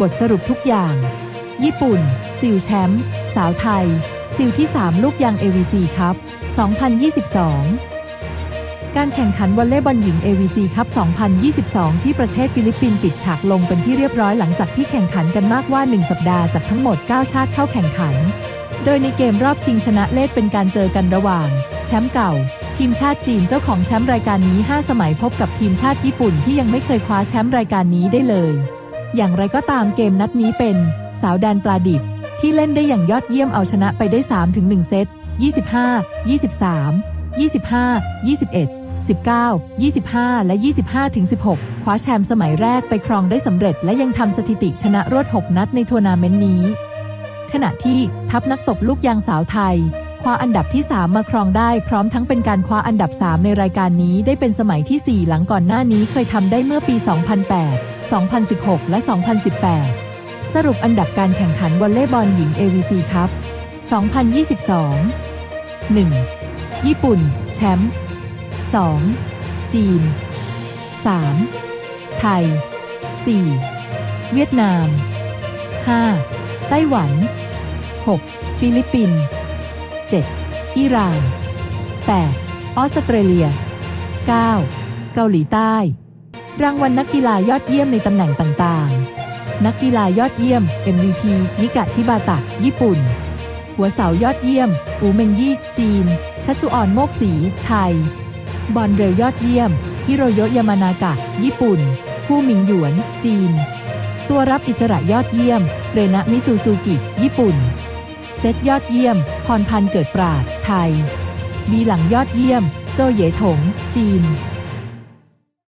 บทสรุปทุกอย่าง ญี่ปุ่น ซิลแชมป์ สาวไทย ซิลที่ 3 ลูกยาง AVC ครับ 2022 การแข่งขันวอลเลย์บอลหญิง AVC ครับ 2022 ที่ประเทศฟิลิปปินส์ปิดฉากลงเป็นที่เรียบร้อยหลังจากที่แข่งขันกันมากว่า 1 สัปดาห์จากทั้งหมด 9 ชาติเข้าแข่งขัน โดยในเกมรอบชิงชนะเลิศเป็นการเจอกันระหว่าง แชมป์เก่าทีมชาติจีนเจ้าของแชมป์รายการนี้ 5 สมัยพบกับทีมชาติญี่ปุ่นที่ยังไม่เคยคว้าแชมป์รายการนี้ได้เลย อย่างไรก็ตามเกมนัดนี้เป็นสาวแดนปลาดิบที่เล่นได้อย่างยอดเยี่ยมเอาชนะไปได้ 3-1 เซต 25 23 25 21 19 25 และ 25 16 คว้าแชมป์สมัยแรกไปครองได้สำเร็จและยังทำสถิติชนะรวด 6 นัดในทัวร์นาเมนต์นี้ ขณะที่ทัพนักตบลูกยางสาวไทย คว้าอันดับที่ 3 มาครองได้พร้อมทั้งเป็นการคว้าอันดับ 3 ในรายการนี้ได้เป็นสมัยที่ 4 หลังก่อนหน้านี้เคยทำได้เมื่อปี 2008 2016 และ 2018 สรุปอันดับการแข่งขันวอลเลย์บอลหญิง AVC ครับ 2022 1. ญี่ปุ่น แชมป์ 2. จีน 3. ไทย 4. เวียดนาม 5. ไต้หวัน 6. ฟิลิปปินส์ 7. อิหร่าน 8. ออสเตรเลีย 9. เกาหลีใต้ รางวัลนักกีฬายอดเยี่ยมในตำแหน่งต่างๆ นักกีฬายอดเยี่ยม MVP นิกะชิบาตะ ญี่ปุ่น หัวเสายอดเยี่ยม อูเมงยี่ จีน ชัชุออนโมกศรีไทย บอลเร็วยอดเยี่ยม ฮิโรโยยามานากะ ญี่ปุ่น ผู้มิงหยวน จีน ตัวรับอิสระยอดเยี่ยม เรนะมิซูซูกิ ญี่ปุ่น ตยอดเยี่ยม พรพันธ์เกิดปราด ไทย บีหลังยอดเยี่ยม โจเยถง จีน